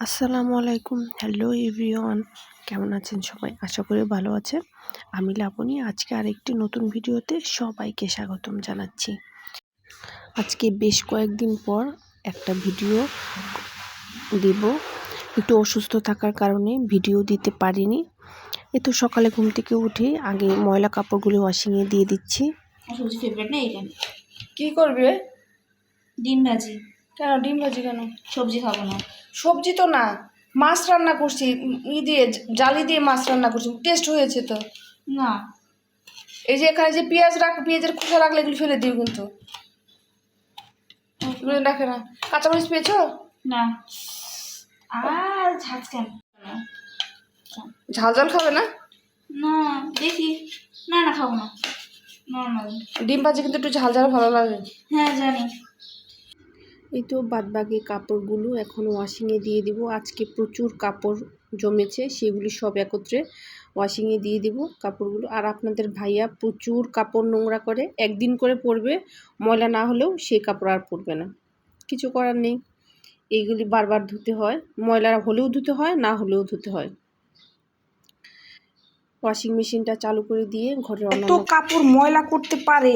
আসসালামু আলাইকুম। Hello everyone কেমন আছেন সবাই? আশা করি ভালো আছেন। আমি লাবণী আজকে আরেকটি নতুন ভিডিওতে সবাইকে স্বাগতম জানাচ্ছি। আজকে বেশ কয়েকদিন পর একটা ভিডিও দেব। একটু অসুস্থ থাকার কারণে ভিডিও দিতে পারিনি। এ তো সকালে ঘুম থেকে উঠে আগে ময়লা কাপড়গুলো ওয়াশিংয়ে দিয়ে দিচ্ছি। না কি করবে? ডিম ভাজি। কেন? ডিম ভাজি কেন? সবজি খাব না। সবজি তো না মাছ রান্না করছি ই দিয়ে জালি দিয়ে মাছ রান্না করছি টেস্ট হয়েছে তো। না। এই যে এখানে যে পেঁয়াজ রাখ পেঁয়াজের খোসা রাখলে এগুলো ফেলে দিও কিন্তু। এগুলো রাখে না। কাঁচামরিচ পেয়েছ? না। আর ঝাঁজ কেন? ঝাল ঝাল খাবে না? না দেখি। না না খাব না। নর্মাল। ডিম ভাজি কিন্তু একটু ঝাল ঝাল ভালো লাগে। হ্যাঁ জানি। এই তো বাদবাকি কাপড়গুলো এখন ওয়াশিংয়ে দিয়ে দিব। আজকে প্রচুর কাপড় জমেছে সেগুলি সব একত্রে ওয়াশিংয়ে দিয়ে দিব কাপড়গুলো। আর আপনাদের ভাইয়া প্রচুর কাপড় নোংরা করে একদিন করে পরবে ময়লা না হলেও সেই কাপড় আর পরবে না। কিছু করার নেই এইগুলি বারবার ধুতে হয়। ময়লা হলেও ধুতে হয় না হলেও ধুতে হয়। ওয়াশিং মেশিনটা চালু করে দিয়ে ঘরের তো কাপড় ময়লা করতে পারে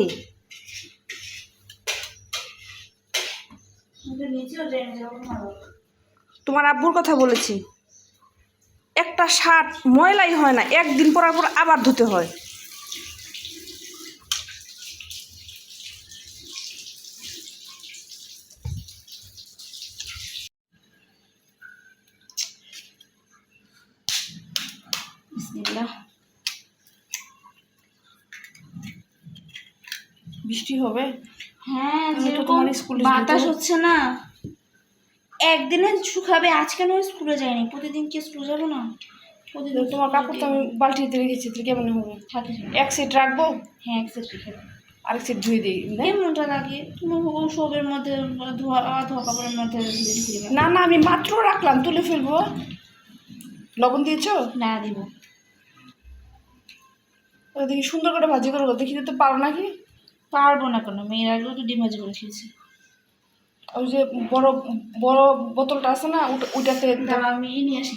নিচেও ড্রেন যাব ভালো তোমার আব্বুর কথা বলেছি। একটা শার্ট ময়লাই হয় না একদিন পরার পর আবার ধুতে হয়। বৃষ্টি হবে? হ্যাঁ যেরকম স্কুলে বাতাস হচ্ছে না। একদিনে শুকাবে আজকে আমি স্কুলে যাইনি প্রতিদিন কি স্কুলে যাব না? প্রতিদিন তোমার কাপড় তো আমি বালতিতে রেখেছি তাহলে কেমন হবে? এক সেট রাখব? হ্যাঁ একসাথে রেখে দাও। আরেক সেট ধুয়ে দিই? কেমনটা লাগে? তুমি সবের মধ্যে ধোয়া ধোয়া কাপড়ের মধ্যে। না না আমি মাত্র রাখলাম তুলে ফেলব। লবণ দিয়েছ? না দিব। দেখি সুন্দর করে ভাজি করব দেখি তো পারো নাকি? পারব না কেন? মেয়ের আগেও তো ডিম ভাজি করে খেয়েছি। ওই যে বড় বড় বোতলটা আছে না ওইটাতে আমি নিয়ে আসি।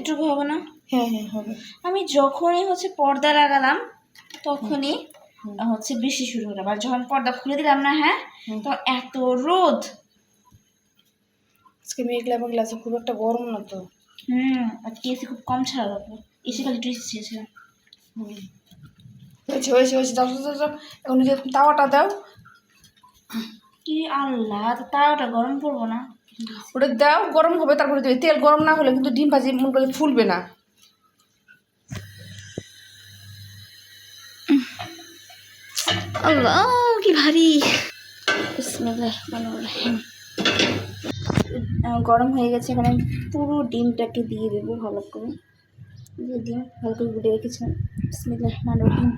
এটুকু হবে না? হ্যাঁ হ্যাঁ হবে। আমি যখনই হচ্ছে পর্দা লাগালাম তখনই হচ্ছে বৃষ্টি শুরু হলো। আর যখন পর্দা খুলে দিলাম না হ্যাঁ। তো এত রোদ। আজকে মেঘলা মেঘলা আছে খুব একটা গরম না তো। হুম আর এসি খুব কম ছাড়া লাগবে এসি খালি এসি ছেড়েছিলাম হয়েছে হয়েছে হয়েছে এখন তাওয়াটা দাও। কি আল্লাহ তো তাওটা গরম পড়ব না। ওটা দাও গরম হবে তারপরে দেবে তেল গরম না হলে কিন্তু ডিম ভাজি মনে করে ফুলবে না। আল্লাহ কি ভারী। রহমানির রহিম। গরম হয়ে গেছে এখানে পুরো ডিমটাকে দিয়ে দেবো ভালো করে। দিয়ে ডিম, ভালো করে গুলে রেখেছিলাম। বিসমিল্লাহির রহমানির রহিম।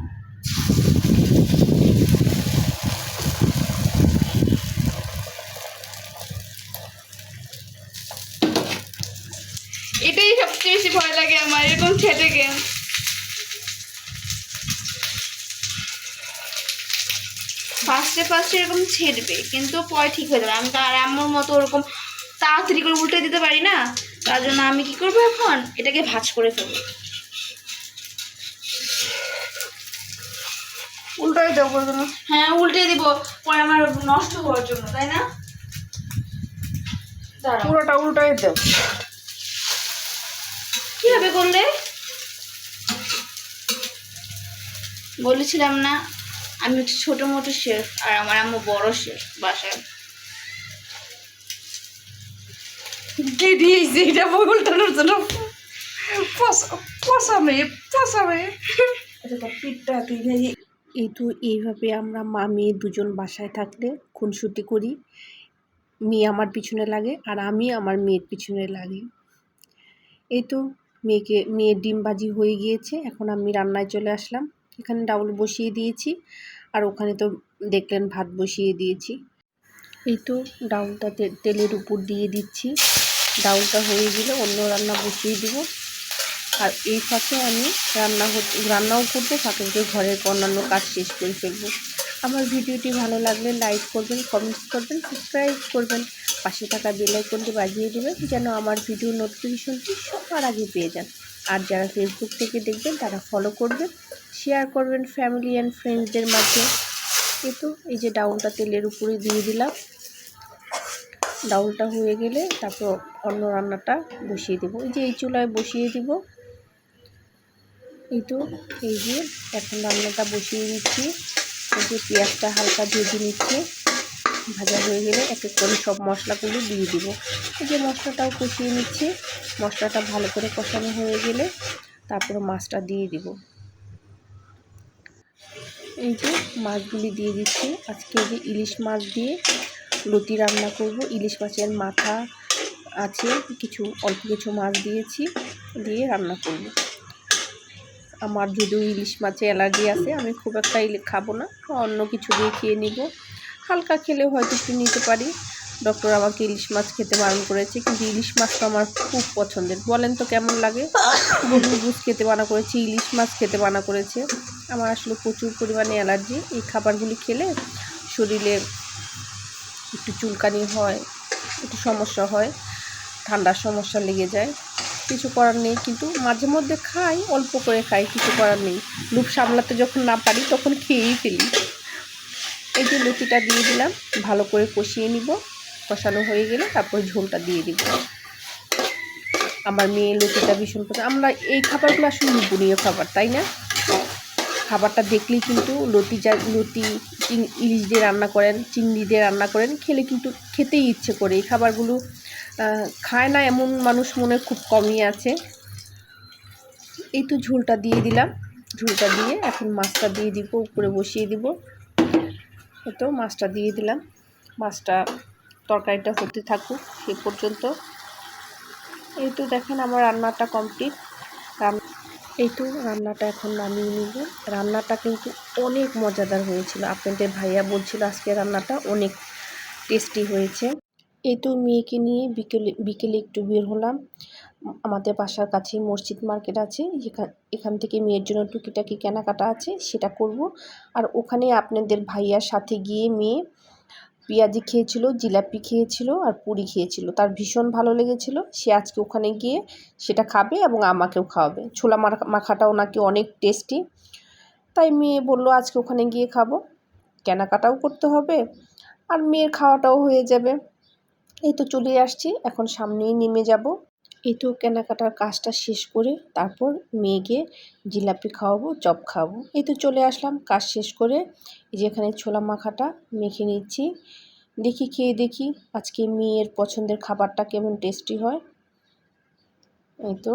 এটাই সবচেয়ে বেশি ভয় লাগে আমার, এরকম ছেটে গেম ফার্স্টে ফার্স্টে এরকম ছেড়বে কিন্তু পরে ঠিক হয়ে যাবে। আমি তো আর আম্মুর মতো ওরকম তাড়াতাড়ি করে উল্টে দিতে পারি না তার জন্য আমি কি করব এখন? এটাকে ভাজ করে ফেলব। উল্টাই দেবো হ্যাঁ উল্টে দিব পরে আমার নষ্ট হওয়ার জন্য তাই না? পুরোটা উল্টাই দেব। কীভাবে করলে বলেছিলাম না। আমি হচ্ছে ছোটো মোটো শেফ আর আমার আম্মু বড় শেফ বাসায়। এটা জন্য পিঠটা তুই এই তো এইভাবে আমরা মা মেয়ে দুজন বাসায় থাকলে খুনসুটি করি। মেয়ে আমার পিছনে লাগে আর আমি আমার মেয়ের পিছনে লাগি। এই তো মেয়েকে মেয়ের ডিম ভাজি হয়ে গিয়েছে এখন আমি রান্নায় চলে আসলাম। এখানে ডাউল বসিয়ে দিয়েছি। আর ওখানে তো দেখলেন ভাত বসিয়ে দিয়েছি। এই তো ডাউলটা তেলের উপর দিয়ে দিচ্ছি। ডাউলটা হয়ে গেলে অন্য রান্না বসিয়ে দিব। আর এই ফাঁকে আমি রান্না রান্নাও করব, ফাঁকে ফাঁকে ঘরের অন্যান্য কাজ শেষ করে ফেলব। আমার ভিডিওটি ভালো লাগলে লাইক করবেন, কমেন্টস করবেন, সাবস্ক্রাইব করবেন। পাশে থাকা বেল আইকনটি বাজিয়ে দেবেন যেন আমার ভিডিও নোটিফিকেশনটি সবার আগে পেয়ে যান। আর যারা ফেসবুক থেকে দেখবেন, তারা ফলো করবেন শেয়ার করবেন ফ্যামিলি অ্যান্ড ফ্রেন্ডসদের মাঝে। কিন্তু এই যে ডাউলটা তেলের উপরে দিয়ে দিলাম। ডাউলটা হয়ে গেলে তারপর অন্য রান্নাটা বসিয়ে দেবো। এই যে এই চুলায় বসিয়ে দিব। এই তো, এই যে এখন রান্নাটা বসিয়ে দিচ্ছি। এই যে পেঁয়াজটা হালকা ভেজে নিচ্ছে। ভাজা হয়ে গেলে এক এক করে সব মশলাগুলো দিয়ে দিব। এই যে মশলাটাও কষিয়ে নিচ্ছি। মশলাটা ভালো করে কষানো হয়ে গেলে তারপরে মাছটা দিয়ে দিব। এই যে মাছগুলি দিয়ে দিচ্ছি। আজকে যে ইলিশ মাছ দিয়ে লতি রান্না করব। ইলিশ মাছের মাথা আছে, কিছু অল্প কিছু মাছ দিয়েছি, দিয়ে রান্না করব। আমার যদিও ইলিশ মাছে অ্যালার্জি আছে, আমি খুব একটা খাব না। অন্য কিছু দিয়ে খেয়ে নিব। হালকা খেলে হয়তো একটু নিতে পারি। ডক্টর আমাকে ইলিশ মাছ খেতে বারণ করেছে, কিন্তু ইলিশ মাছটা আমার খুব পছন্দের। বলেন তো কেমন লাগে? বুঝ খেতে মানা করেছে, ইলিশ মাছ খেতে মানা করেছে। আমার আসলে প্রচুর পরিমাণে অ্যালার্জি। এই খাবারগুলি খেলে শরীরে একটু চুলকানি হয়, একটু সমস্যা হয়, ঠান্ডার সমস্যা লেগে যায়। কিছু করার নেই, কিন্তু মাঝে মধ্যে খাই, অল্প করে খাই, কিছু করার নেই। লুপ সামলাতে যখন না পারি, তখন খেয়েই ফেলি। এই যে লুচিটা দিয়ে দিলাম, ভালো করে কষিয়ে নিব। কষানো হয়ে গেলে তারপর ঝোলটা দিয়ে দিব। আমার মেয়ে লুচিটা ভীষণ পছন্দ। আমরা এই খাবারগুলো আসলে নিপুণীয় খাবার, তাই না? খাবারটা দেখলেই কিন্তু লতি যা লতি ইলিশ দিয়ে রান্না করেন, চিংড়ি দিয়ে রান্না করেন, খেলে কিন্তু খেতেই ইচ্ছে করে। এই খাবারগুলো খায় না এমন মানুষ মনে খুব কমই আছে। এই তো ঝোলটা দিয়ে দিলাম। ঝোলটা দিয়ে এখন মাছটা দিয়ে দিব, উপরে বসিয়ে দিব। তো মাছটা দিয়ে দিলাম। মাছটা তরকারিটা হতে থাকুক, সে পর্যন্ত। এই তো দেখেন আমার রান্নাটা কমপ্লিট। এই তো রান্নাটা এখন নামিয়ে নিব। রান্নাটা কিন্তু অনেক মজাদার হয়েছিল। আপনাদের ভাইয়া বলছিল আজকে রান্নাটা অনেক টেস্টি হয়েছে। এই তো মেয়েকে নিয়ে বিকেলে বিকেলে একটু বের হলাম। আমাদের বাসার কাছেই মসজিদ মার্কেট আছে। এখান থেকে মেয়ের জন্য টুকিটাকি কেনাকাটা আছে, সেটা করব। আর ওখানে আপনাদের ভাইয়ার সাথে গিয়ে মেয়ে পেঁয়াজি খেয়েছিল, জিলাপি খেয়েছিল আর পুরি খেয়েছিল। তার ভীষণ ভালো লেগেছিল। সে আজকে ওখানে গিয়ে সেটা খাবে এবং আমাকেও খাওয়াবে। ছোলা মাখা- মাখাটাও নাকি অনেক টেস্টি। তাই মেয়ে বলল, আজকে ওখানে গিয়ে খাব। কেনাকাটাও করতে হবে আর মেয়ের খাওয়াটাও হয়ে যাবে। এই তো চলে আসছি, এখন সামনেই নেমে যাব। এই তো কেনাকাটার কাজটা শেষ করে তারপর মেয়েকে জিলাপি খাওয়াবো, চপ খাওয়াবো। এই তো চলে আসলাম, কাজ শেষ করে এই যে এখানে ছোলা মাখাটা মেখে নিচ্ছি। দেখি খেয়ে দেখি, আজকে মেয়ের পছন্দের খাবারটা কেমন টেস্টি হয়। এই তো